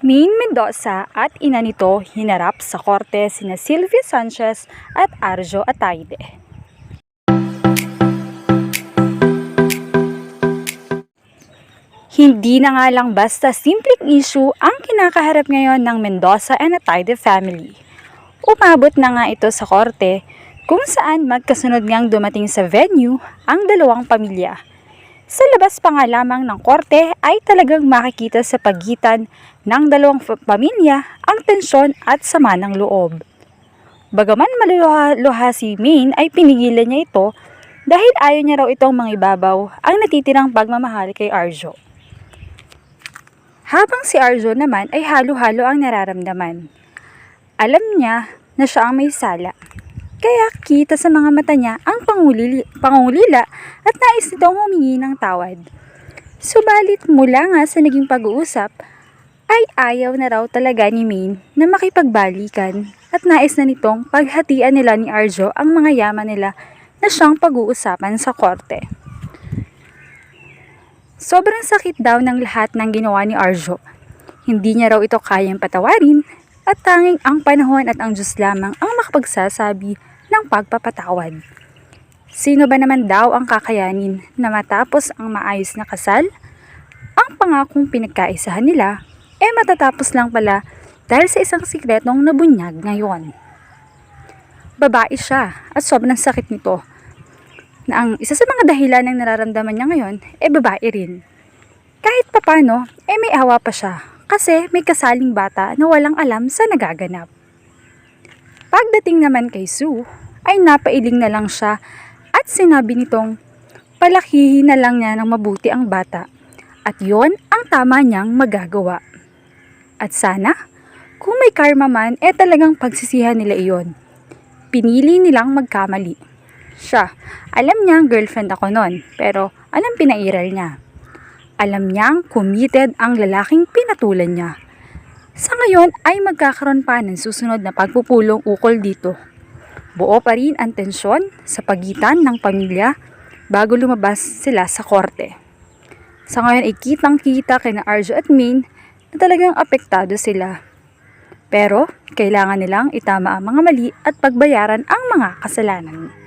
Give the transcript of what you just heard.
Maine Mendoza at ina nito hinarap sa korte sina Sylvia Sanchez at Arjo Ataide. Hindi na nga lang basta simpleng issue ang kinakaharap ngayon ng Mendoza and Ataide family. Umabot na nga ito sa korte kung saan magkasunod ngang dumating sa venue ang dalawang pamilya. Sa labas pa nga lamang ng korte ay talagang makikita sa pagitan ng dalawang pamilya ang tensyon at sama ng loob. Bagaman maluluha si Maine ay pinigilan niya ito dahil ayaw niya raw itong mangibabaw ang natitirang pagmamahal kay Arjo. Habang si Arjo naman ay halo-halo ang nararamdaman. Alam niya na siya ang may sala. Kaya kita sa mga mata niya ang pangulili, pangungulila at nais nitong humingi ng tawad. Subalit mula nga sa naging pag-uusap, ay ayaw na raw talaga ni Maine na makipagbalikan at nais na nitong paghatian nila ni Arjo ang mga yaman nila na siyang pag-uusapan sa korte. Sobrang sakit daw ng lahat ng ginawa ni Arjo. Hindi niya raw ito kayang patawarin at tanging ang panahon at ang Diyos lamang ang makapagsasabi ng pagpapatawad. Sino ba naman daw ang kakayanin na matapos ang maayos na kasal? Ang pangakong pinagkaisahan nila eh matatapos lang pala dahil sa isang sikretong nabunyag ngayon. Babae siya at sobrang sakit nito na ang isa sa mga dahilan ng nararamdaman niya ngayon eh babae rin. Kahit papano, eh may awa pa siya kasi may kasaling bata na walang alam sa nagaganap. Pagdating naman kay Sue, ay napailing na lang siya at sinabi nitong palakihin na lang niya ng mabuti ang bata at yon ang tama niyang magagawa. At sana, kung may karma man, eh talagang pagsisihan nila iyon. Pinili nilang magkamali. Siya, alam niyang girlfriend ako nun, pero anong pinairal niya? Alam niyang committed ang lalaking pinatulan niya. Sa ngayon ay magkakaroon pa ng susunod na pagpupulong ukol dito. Buo pa rin ang tensyon sa pagitan ng pamilya bago lumabas sila sa korte. Sa ngayon ay kitang kita kay na Arjo at Min na talagang apektado sila. Pero kailangan nilang itama ang mga mali at pagbayaran ang mga kasalanan.